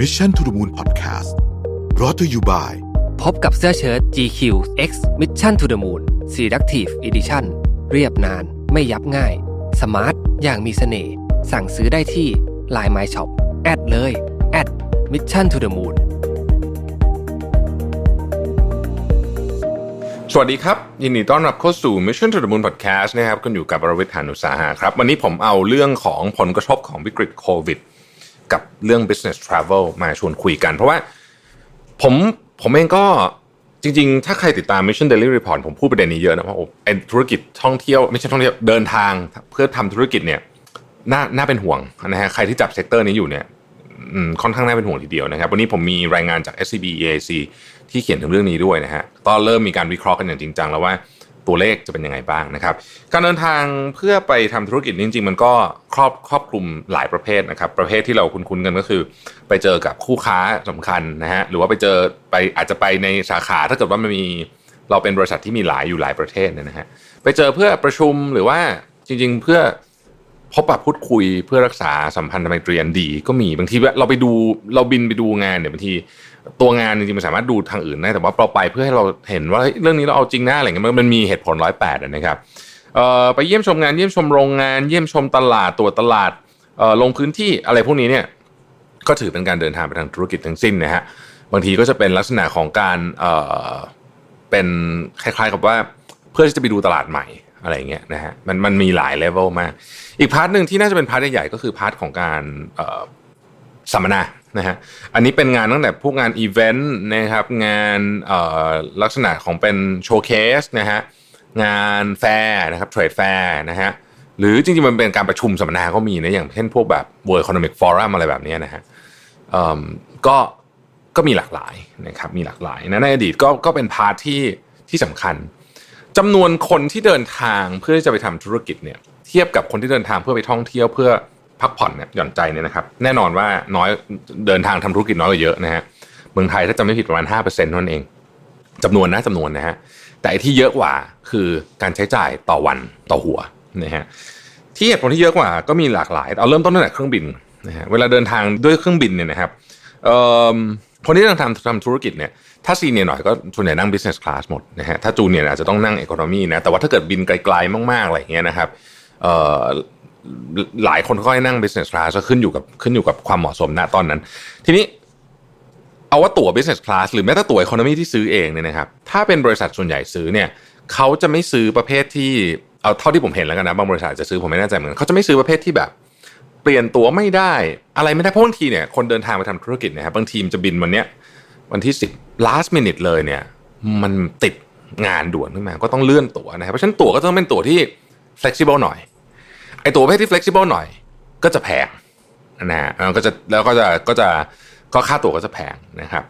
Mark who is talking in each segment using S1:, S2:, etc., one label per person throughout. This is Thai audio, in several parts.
S1: Mission to the Moon Podcast brought to you by
S2: พบกับเสื้อเชิ้ต GQ X Mission to the Moon Selective Edition เรียบนานไม่ยับง่าย สมาร์ท อย่างมีเสน่ห์สั่งซื้อได้ที่ Line My Shop แอดเลยแอด Mission to the Moon
S3: สวัสดีครับ ยินดีต้อนรับเข้าสู่ Mission to the Moon Podcast นะครับคุณอยู่กับวรวิทยานุสาหะครับ วันนี้ผมเอาเรื่องของผลกระทบของวิกฤตโควิด กับเรื่อง business travel มาชวนคุยกัน เพราะว่าผมผมเองก็จริงๆ ถ้าใครติดตาม Mission Daily Report ผมพูดประเด็นนี้เยอะนะเพราะโอ้ธุรกิจท่องเที่ยวไม่ใช่ท่องเที่ยวเดินทางเพื่อทำธุรกิจเนี่ยน่าน่าเป็นห่วงนะฮะใครที่จับเซกเตอร์นี้อยู่เนี่ยค่อนข้างน่าเป็นห่วงทีเดียวนะครับ วันนี้ผมมีรายงานจาก SCB EAC ที่เขียนถึงเรื่องนี้ด้วยนะฮะก็เริ่มมีการวิเคราะห์กันอย่างจริงจังแล้วว่า ตัวเลขจะเป็นยังไงบ้างนะครับ การเดินทางเพื่อไปทำธุรกิจจริง ๆ มันก็ครอบครอบคลุมหลายประเภทนะครับ ประเภทที่เราคุ้นๆกันก็คือ ไปเจอกับคู่ค้าสำคัญนะฮะหรือว่าไปเจอไปอาจจะไปในสาขาถ้าเกิดว่ามันมีเราเป็นบริษัทที่มีหลายอยู่หลายประเทศเนี่ยนะฮะไปเจอเพื่อประชุมหรือว่าจริง ๆ เพื่อพบปะพูดคุยเพื่อรักษาสัมพันธไมตรีอันดี ก็มีบางทีเราไปดูเราบินไปดูงานเนี่ยบางที ตัวงานจริงๆมันสามารถดูทางอื่นได้แต่ว่าเราไปเพื่อให้เราเห็นว่าเรื่องนี้เราเอาจริงนะอะไรเงี้ยมันมีเหตุผลร้อยแปดนะครับไปเยี่ยมชมงานเยี่ยมชมโรงงาน เยี่ยมชมตลาดตรวจตลาดลงพื้นที่อะไรพวกนี้เนี่ยก็ถือเป็นการเดินทางไปทางธุรกิจทั้งสิ้นนะฮะบางทีก็จะเป็นลักษณะของการเเป็นคล้ายๆกับว่าเพื่อที่จะไปดูตลาดใหม่อะไรเงี้ยนะฮะมันมันมีหลายเลเวลมาก อีกพาร์ทหนึ่งที่น่าจะเป็นพาร์ทใหญ่ๆก็คือพาร์ทของการสัมมนา นะฮะอันนี้เป็นงานตั้งแต่พวกงานอีเวนต์นะครับงานลักษณะของเป็นโชว์เคสนะฮะงานแฟร์นะครับเทรดแฟร์นะฮะหรือจริงๆ มันเป็นการประชุมสัมมนาก็มีนะอย่างเช่นพวกแบบ World Economic Forum อะไรแบบนี้นะฮะก็ก็มีหลากหลายนะครับมีหลากหลายนะในอดีตก็ก็เป็นพาร์ทที่ที่สำคัญจำนวนคนที่เดินทางเพื่อที่จะไปทำธุรกิจเนี่ยเทียบกับคนที่เดินทางเพื่อไปท่องเที่ยวเพื่อ พักผ่อนเนี่ยหย่อนใจเนี่ยนะครับแน่นอนว่าน้อยเดินทางทำธุรกิจน้อยกว่าเยอะนะฮะเมืองไทยถ้าจำไม่ผิดประมาณ5%เท่านั้นเองจำนวนนะจำนวนนะฮะแต่อ้ที่เยอะกว่าคือการใช้จ่ายต่อวันต่อหัวนะฮะที่เหตุผลที่เยอะกว่าก็มีหลากหลายเอาเริ่มต้นตั้งแต่เครื่องบินนะฮะเวลาเดินทางด้วยเครื่องบินเนี่ยนะครับคนที่เดินทางทำธุรกิจเนี่ยถ้าซีเนียร์หน่อยก็ส่วนใหญ่นั่ง business class หมดนะฮะถ้าจูเนียร์อาจจะต้องนั่ง economy นะแต่ว่าถ้าเกิดบินไกลๆมากๆอะไรอย่างเงี้ยนะครับ หลายคนก็ให้นั่ง business class ก็ขึ้นอยู่กับขึ้นอยู่กับความเหมาะสมณตอนนั้น ทีนี้เอาว่าตั๋ว business class หรือแม้แต่ตั๋ว economy ที่ซื้อเองเนี่ยนะครับ ถ้าเป็นบริษัทส่วนใหญ่ซื้อเนี่ยเขาจะไม่ซื้อประเภทที่เอาเท่าที่ผมเห็นแล้วกันนะบางบริษัทจะซื้อผมไม่แน่ใจเหมือนเขาจะไม่ซื้อประเภทที่แบบ เปลี่ยนตั๋วไม่ได้ อะไรไม่ได้เพราะบางทีเนี่ยคนเดินทางไปทำธุรกิจเนะครับบางทีมจะบินวันเนี้ยวันที่ 10 last minute เลยเนี่ย มันติดงานด่วนขึ้นมาก็ต้องเลื่อนตั๋วนะครับเพราะฉะนั้นตั๋วก็ต้องเป็นตั๋วที่ flexible หน่อย ไอตัวประเภทที่ flexible หน่อยก็จะแพงนะฮะก็จะแล้วก็จะก็จะก็ค่าตั๋วก็จะแพงนะครับ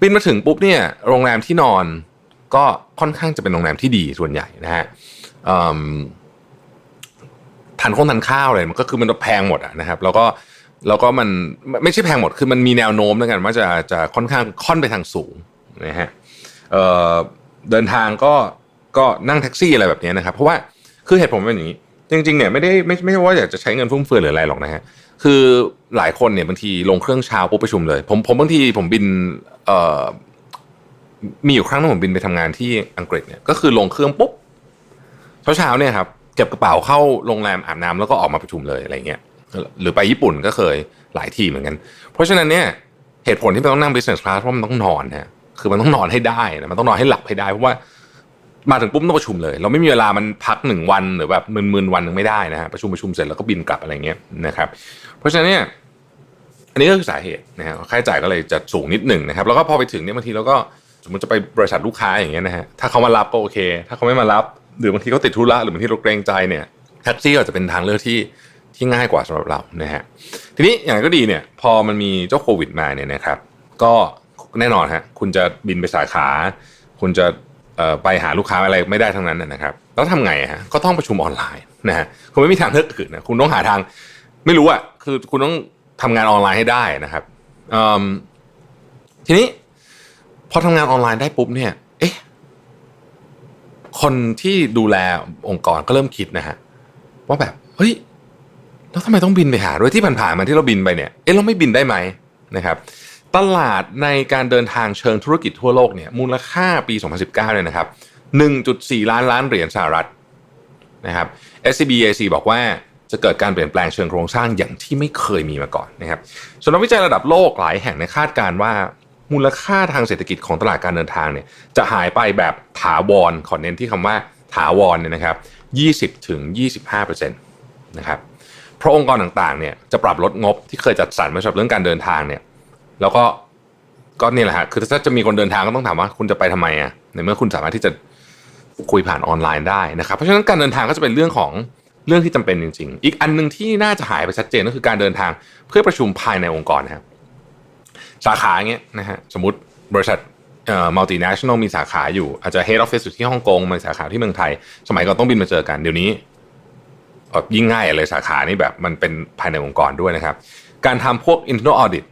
S3: บินมาถึงปุ๊บเนี่ยโรงแรมที่นอนก็ค่อนข้างจะเป็นโรงแรมที่ดีส่วนใหญ่นะฮะทานข้าวทานข้าวอะไรมันก็คือมันแพงหมดอะนะครับ แล้วก็แล้วก็มันไม่ใช่แพงหมดคือมันมีแนวโน้มแล้วกันว่าจะจะค่อนข้างค่อนไปทางสูงนะฮะเเดินทางก็ก็นั่งแท็กซี่อะไรแบบนี้นะครับ เพราะว่าคือเหตุผลเป็นอย่างนี้ จริงๆเนี่ยไม่ได้ไม่ไม่ใช่ว่าอยากจะใช้เงินฟุ่มเฟือยหรืออะไรหรอกนะฮะคือหลายคนเนี่ยบางทีลงเครื่องเช้าปุ๊บประชุมเลย ผมผมบางทีผมบินเอ่อมีอยู่ครั้งนึงผมบินไปทำงานที่อังกฤษเนี่ยก็คือลงเครื่องปุ๊บเช้าเช้าๆเนี่ยครับเก็บกระเป๋าเข้าโรงแรมอาบน้ำแล้วก็ออกมาประชุมเลยอะไรเงี้ยหรือไปญี่ปุ่นก็เคยหลายที่เหมือนกัน เพราะฉะนั้นเนี่ยเหตุผลที่มันต้องนั่ง business class เพราะมันต้องนอนนะคือมันต้องนอนให้ได้นะมันต้องนอนให้หลับให้ได้เพราะว่า มาถึงปุ๊บต้องประชุมเลย เราไม่มีเวลามันพักหนึ่งวันหรือแบบมึนๆวันหนึ่งไม่ได้นะฮะประชุมประชุมเสร็จแล้วก็บินกลับอะไรเงี้ยนะครับเพราะฉะนั้นเนี่ยอันนี้ก็คือสาเหตุนะฮะค่าใช้จ่ายก็เลยจะสูงนิดหนึ่งนะครับ แล้วก็พอไปถึงเนี่ยบางทีเราก็สมมติจะไปบริษัทลูกค้าอย่างเงี้ยนะฮะถ้าเขามารับก็โอเค ถ้าเขาไม่มารับ หรือบางทีเขาติดธุระหรือบางทีเราเกรงใจเนี่ยแท็กซี่อาจจะเป็นทางเลือกที่ที่ง่ายกว่าสำหรับเรานะฮะทีนี้อย่างไรก็ดีเนี่ยพอมันมีเจ้าโควิดมาเนี่ยนะครับ ก็แน่นอนฮะคุณจะบินไปสาขา คุณจะ ไปหาลูกค้าอะไรไม่ได้ทั้งนั้นนะครับแล้วทำไงฮะก็ต้องประชุมออนไลน์นะฮะคุณไม่มีทางเลือกอื่นนะคุณต้องหาทางไม่รู้อะคือคุณต้องทำงานออนไลน์ให้ได้นะครับทีนี้พอทำงานออนไลน์ได้ปุ๊บเนี่ย เอ๊ะคนที่ดูแลองค์กรก็เริ่มคิดนะฮะว่าแบบเฮ้ยแล้วทำไมต้องบินไปหาด้วยที่ผ่านๆมาที่เราบินไปเนี่ยเอ๊ะเราไม่บินได้ไหมนะครับ ตลาดในการเดินทางเชิงธุรกิจทั่วโลกเนี่ยมูลค่าปี 2019เนี่ยนะครับ 1.4 ล้านล้านเหรียญสหรัฐนะครับ SCBAC บอกว่าจะเกิดการเปลี่ยนแปลงเชิงโครงสร้างอย่างที่ไม่เคยมีมาก่อนนะครับส่วนนักวิจัยระดับโลกหลายแห่งในคาดการณ์ว่ามูลค่าทางเศรษฐกิจของตลาดการเดินทางเนี่ยจะหายไปแบบถาวรขอเน้นที่คำว่าถาวรเนี่ยนะครับ 20ถึง25%นะครับ เพราะองค์กรต่างๆเนี่ยจะปรับลดงบที่เคยจัดสรรไว้สำหรับเรื่องการเดินทางเนี่ย แล้วก็ก็นี่แหละฮะคือถ้าจะมีคนเดินทางก็ต้องถามว่าคุณจะไปทำไมอะในเมื่อคุณสามารถที่จะคุยผ่านออนไลน์ได้นะครับเพราะฉะนั้นการเดินทางก็จะเป็นเรื่องของเรื่องที่จำเป็นจริง ๆ อีกอันหนึ่งที่น่าจะหายไปชัดเจนก็คือการเดินทางเพื่อประชุมภายในองค์กรนะครับสาขาเงี้ยนะฮะสมมติบริษัทเอ่อ multinational มีสาขาอยู่อาจจะ head office อยู่ที่ฮ่องกงมีสาขาที่เมืองไทย สมัยก่อนต้องบินมาเจอกันเดี๋ยวนี้ยิ่งง่ายเลยสาขานี่แบบมันเป็นภายในองค์กรด้วยนะครับ การทำพวก internal audit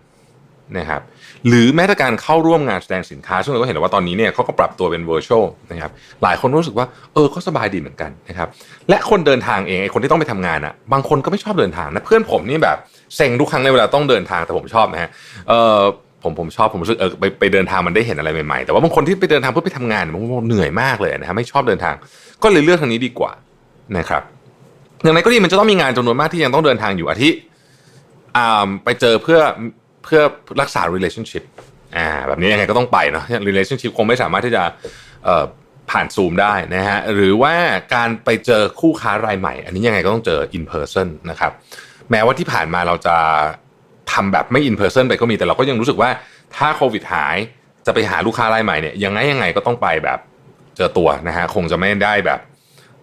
S3: นะครับหรือแม้แต่การเข้าร่วมงานแสดงสินค้าซึ่งเราก็เห็นว่าตอนนี้เนี่ยเขาก็ปรับตัวเป็น virtual นะครับหลายคนรู้สึกว่าเออก็สบายดีเหมือนกันนะครับและคนเดินทางเองไอ้คนที่ต้องไปทำงานอะบางคนก็ไม่ชอบเดินทางนะเพื่อนผมนี่แบบเซ็งทุกครั้งในเวลาต้องเดินทางแต่ผมชอบนะฮะเออผมผมชอบผมรู้สึกเออไปไปเดินทางมันได้เห็นอะไรใหม่ๆแต่ว่าบางคนที่ไปเดินทางเพื่อไปทำงานบางคนเหนื่อยมากเลยนะฮะไม่ชอบเดินทาง ก็เลยเลือกทางนี้ดีกว่านะครับอย่างไรก็ดีมันจะต้องมีงานจำนวนมากที่ยังต้องเดินทางอยู่อาทิอ่าไปเจอเพื่อ เพื่อรักษา relationship อ่าแบบนี้ยังไงก็ต้องไปเนาะ relationship คงไม่สามารถที่จะเอ่อผ่านซูมได้นะฮะหรือว่าการไปเจอคู่ค้ารายใหม่ อันนี้ยังไงก็ต้องเจอ in person นะครับแม้ว่าที่ผ่านมาเราจะทำแบบไม่ in person ไปก็มีแต่เราก็ยังรู้สึกว่าถ้าโควิดหายจะไปหาลูกค้ารายใหม่เนี่ยยังไงยังไงก็ต้องไปแบบเจอตัวนะฮะคงจะไม่ได้แบบ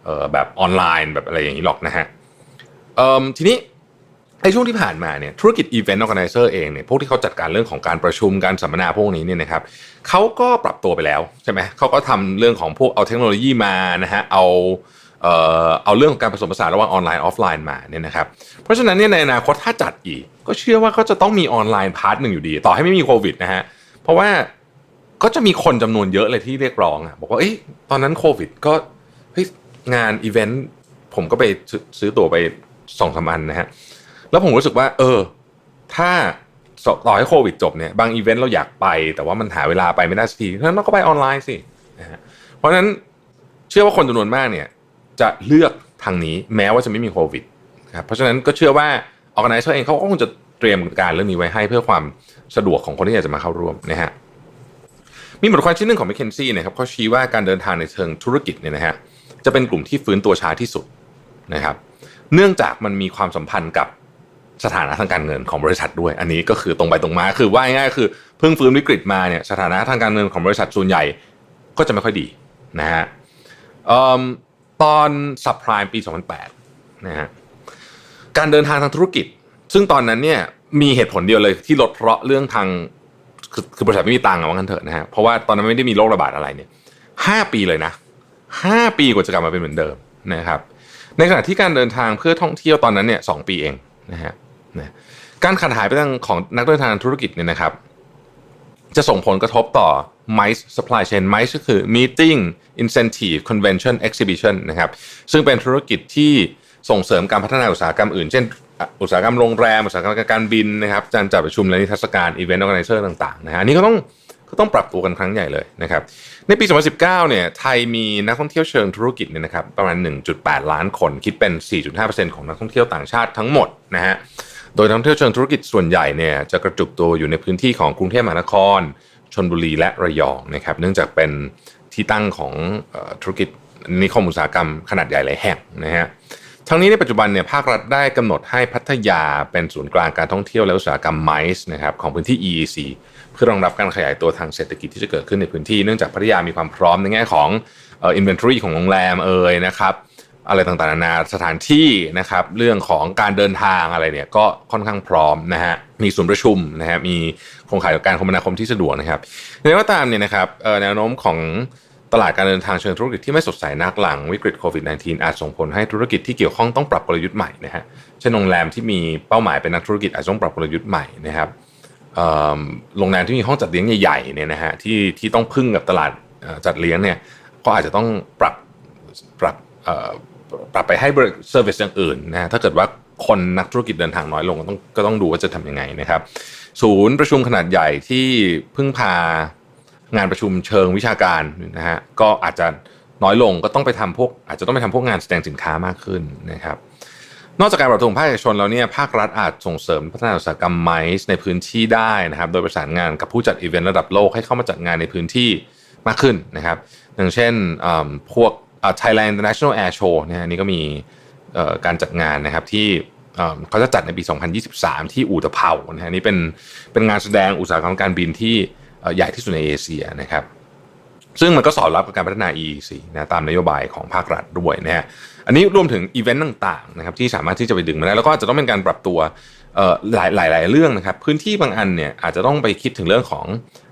S3: เอ่อแบบออนไลน์แบบอะไรอย่างนี้หรอกนะฮะเอ่อทีนี้ ในช่วงที่ผ่านมาเนี่ยธุรกิจ Event Organizer เองเนี่ยพวกที่เขาจัดการเรื่องของการประชุมการสัมมนาพวกนี้เนี่ยนะครับเขาก็ปรับตัวไปแล้วใช่ไหมเขาก็ทำเรื่องของพวกเอาเทคโนโลยีมานะฮะเอาเอ่อเอาเรื่องของการผสมผสานระหว่างออนไลน์ออฟไลน์มาเนี่ยนะครับเพราะฉะนั้นเนี่ยในอนาคตถ้าจัดอีก ก็เชื่อว่าก็จะต้องมีออนไลน์พาร์ทหนึ่งอยู่ดี ต่อให้ไม่มีโควิดนะฮะเพราะว่าก็จะมีคนจำนวนเยอะเลยที่เรียกร้องอะบอกว่าเอ้ยตอนนั้นโควิดก็เฮ้ยงานอีเวนต์ผมก็ไปซื้อซื้อตั๋วไปสองสามอันนะฮะ แล้วผมรู้สึกว่า เออ ถ้าต่อให้โควิดจบเนี่ยบางอีเวนต์เราอยากไป แต่ว่ามันหาเวลาไปไม่ได้สักทีเพราะนั้นก็ไปออนไลน์สินะฮะเพราะฉะนั้นเชื่อว่าคนจำนวนมากเนี่ย จะเลือกทางนี้แม้ว่าจะไม่มีโควิดครับเพราะฉะนั้นก็เชื่อว่าออ g a แ z เ r อร์เองเขาก็คงจะเตรียมการเรื่องนี้ไว้ให้เพื่อความสะดวกของคนที่อยากจะมาเข้าร่วมนะฮะมีบทความชิ้นหนึ่งของ m c k เคนซี่นะครับเขาชี้ว่าการเดินทางในเชิงธุรกิจเนี่ยนะฮะจะเป็นกลุ่มที่ฟื้นตัวช้าที่สุดนะครับ เนื่องจากมันมีความสัมพันธ์กับ สถานะทางการเงินของบริษัทด้วย อันนี้ก็คือตรงไปตรงมา คือว่าง่ายๆคือเพิ่งฟื้นวิกฤตมาเนี่ยสถานะทางการเงินของบริษัทส่วนใหญ่ก็จะไม่ค่อยดีนะฮะเอิ่มตอนซับไพรม์ปี 2008นะฮะการเดินทางทางธุรกิจ ซึ่งตอนนั้นเนี่ยมีเหตุผลเดียวเลยที่ลดเพราะเรื่องทางคือคือบริษัทไม่มีตังค์อะว่างั้นเถอะนะฮะเพราะว่าตอนนั้นไม่ได้มีโรคระบาดอะไรเนี่ยห้าปีเลยนะห้าปีกว่าจะกลับมาเป็นเหมือนเดิมนะครับในขณะที่การเดินทางเพื่อท่องเที่ยวตอนนั้นเนี่ยสองปีเองนะฮะ นะการขาดหายไปทางของนักเดินทางธุรกิจเนี่ยนะครับ จะส่งผลกระทบต่อ MICE supply chain MICE ก็คือ meeting incentive convention exhibition นะครับ ซึ่งเป็นธุรกิจที่ส่งเสริมการพัฒนาอุตสาหกรรมอื่น เช่น อุตสาหกรรมโรงแรม อุตสาหกรรมการบินนะครับการจัดประชุมและนิทรรศการ event organizer ต่างๆนะฮะนนี้ก็ต้องก็ต้องปรับตัวกันครั้งใหญ่เลยนะครับ ในปี 2019 เนี่ย ไทยมีนักท่องเที่ยวเชิงธุรกิจเนี่ยนะครับประมาณ 1.8 ล้านคน คิดเป็น 4.5%ของนักท่องเที่ยวต่างชาติทั้งหมดนะฮะ โดยนักท่องเที่ยวเชิงธุรกิจส่วนใหญ่เนี่ยจะกระจุกตัวอยู่ในพื้นที่ของกรุงเทพมหานครชนบุรีและระยองนะครับ เนื่องจากเป็นที่ตั้งของธุรกิจนิคมอุตสาหกรรมขนาดใหญ่หลายแห่งนะฮะทั้งนี้ในปัจจุบันเนี่ยภาครัฐได้กำหนดให้พัทยาเป็นศูนย์กลางการท่องเที่ยวและอุตสาหกรรมไมซ์นะครับของพื้นที่ EEC เพื่อรองรับการขยายตัวทางเศรษฐกิจที่จะเกิดขึ้นในพื้นที่เนื่องจากพัทยามีความพร้อมในแง่ของเอ่อ inventory ของโรงแรมเอ่ยนะครับ อะไรต่างๆนานาสถานที่นะครับเรื่องของการเดินทางอะไรเนี่ยก็ค่อนข้างพร้อมนะฮะมีศูนย์ประชุมนะฮะมีโครงข่ายการคมนาคมที่สะดวกนะครับในว่าตามเนี่ยนะครับแนวโน้มของตลาดการเดินทางเชิงธุรกิจที่ไม่สดใสนักหลังวิกฤตโควิด -19 อาจส่งผลให้ธุรกิจที่เกี่ยวข้องต้องปรับกลยุทธ์ใหม่นะฮะเช่นโรงแรมที่มีเป้าหมายเป็นนักธุรกิจอาจต้องปรับกลยุทธ์ใหม่นะครับโรงแรมที่มีห้องจัดเลี้ยงใหญ่ๆเนี่ยนะฮะที่ที่ต้องพึ่งกับตลาดจัดเลี้ยงเนี่ยก็อาจจะต้องปรับปรับ ปรับไปให้บริเซอร์วิสอย่างอื่นนะถ้าเกิดว่าคนนักธุรกิจเดินทางน้อยลงก็ต้องก็ต้องดูว่าจะทำยังไงนะครับ ศูนย์ประชุมขนาดใหญ่ที่พึ่งพางานประชุมเชิงวิชาการนะฮะก็อาจจะน้อยลงก็ต้องไปทำพวก อาจจะต้องไปทำพวกงานแสดงสินค้ามากขึ้นนะครับ นอกจากการปรับตัวของภาคเอกชนแล้วเนี่ยภาครัฐอาจส่งเสริมพัฒนาอุตสาหกรรมไมซ์ในพื้นที่ได้นะครับ โดยประสานงานกับผู้จัดอีเวนต์ระดับโลกให้เข้ามาจัดงานในพื้นที่มากขึ้นนะครับ อย่างเช่นพวก Thailand International Air Show เนยอันนี้ก็มีการจัดงานนะครับที่เขาจะจัดในปี 2023 ที่อู่ตะเภานะฮะนนี่เป็นเป็นงานแสดงอุตสาหกรรมการบินที่ใหญ่ที่สุดในเอเชียนะครับซึ่งมันก็สอดรับกับการพัฒนา EEC นะตามนโยบายของภาครัฐด้วยนะฮะอันนี้รวมถึงอีเวนต์ต่างๆนะครับที่สามารถที่จะไปดึงมาได้แล้วก็อาจจะต้องเป็นการปรับตัวหลายหลายหลายเรื่องนะครับพื้นที่บางอันเนี่ยอาจจะต้องไปคิดถึงเรื่องของ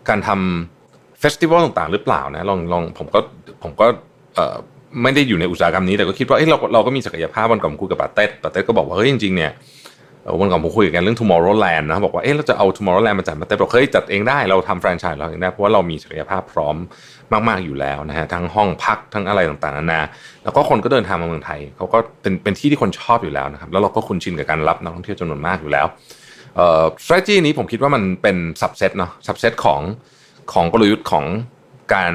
S3: การทำเฟสติวัลต่างๆ หรือเปล่านะลองลองผมก็ผมก็ ไม่ได้อยู่ในอุตสาหกรรมนี้แต่ก็คิดว่าเอ้ยเราเราก็มีศักยภาพวันก่อนคุยกับปาเต้ปาเต้ก็บอกว่าเฮ้ยจริงๆเนี่ยวันก่อนผมคุยกันเรื่อง Tomorrowland นะบอกว่าเอ๊ะเราจะเอา Tomorrowland มาจัดมาแต่บอกเฮ้ยจัดเองได้เราทำแฟรนไชส์เราเองได้เพราะว่าเรามีศักยภาพพร้อมมาก ๆอยู่แล้วนะฮะทั้งห้องพักทั้งอะไรต่างๆนานาแล้วก็คนก็เดินทางมาเมืองไทยเขาก็เป็นเป็นที่ที่คนชอบอยู่แล้วนะครับแล้วเราก็คุ้นชินกับการรับนักท่องเที่ยวจำนวนมากอยู่แล้วเอ่อ strategy นี้ผมคิดว่ามันเป็น subset เนาะ subset ของของกลยุทธ์ของการ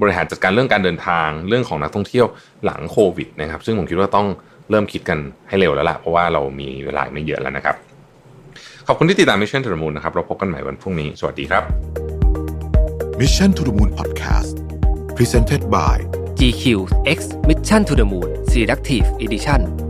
S3: บริหารจัดการเรื่องการเดินทางเรื่องของนักท่องเที่ยวหลังโควิดนะครับ ซึ่งผมคิดว่าต้องเริ่มคิดกันให้เร็วแล้วล่ะ เพราะว่าเรามีเวลาไม่เยอะแล้วนะครับ ขอบคุณที่ติดตาม Mission to the Moon นะครับ เราพบกันใหม่วันพรุ่งนี้ สวัสดีครับ
S1: Mission to the Moon Podcast Presented by
S2: GQ X Mission to the Moon Selective Edition